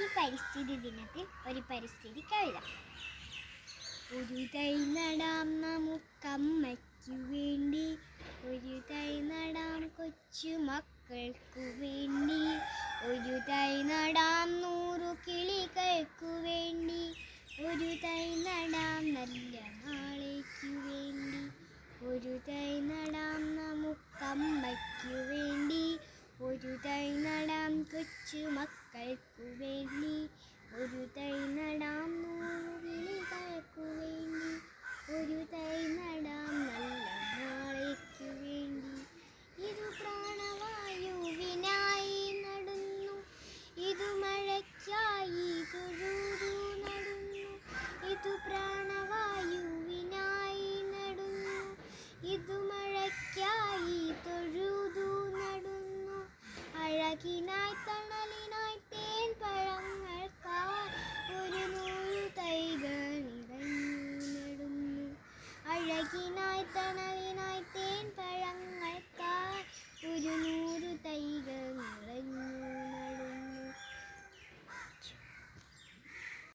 ഈ പരിസ്ഥിതി ദിനത്തിൽ ഒരു പരിസ്ഥിതി കവിത. ഒരു തൈ നടാം നമുക്കമ്മയ്ക്കു വേണ്ടി. ഒരു തൈ നടാം കൊച്ചു മക്കൾക്കു വേണ്ടി. ഒരു തൈ നടാം നൂറു കിളികൾക്കു വേണ്ടി ഒരു തൈ നടാം നല്ല നാളേക്കു വേണ്ടി ഒരു തൈ നടാം നമുക്കമ്മയ്ക്കു വേണ്ടി ഒരു തൈ നടാം കൊച്ചു മക്കൾക്കു വേണ്ടി ഒരു തൈ നടാം നൂറു കിളികൾക്കു വേണ്ടി ഒരു തൈ നടാം നല്ല നാളേക്കു വേണ്ടി. ഇതു പ്രാണവായുവിനായി നടുന്നു ഇതു മഴയ്ക്കായി തൊഴുതു നടുന്നു. ഇതു പ്രാണവായുവിനായി നടുന്നു ഇതു മഴയ്ക്കായി തൊഴുതു നടുന്നു. അഴകിനായി തണലിനായി തേൻ പഴങ്ങൾക്കായി ഒരു നൂറു തൈകൾ നിറഞ്ഞു നടുന്നു അഴകിനായി തണലിനായി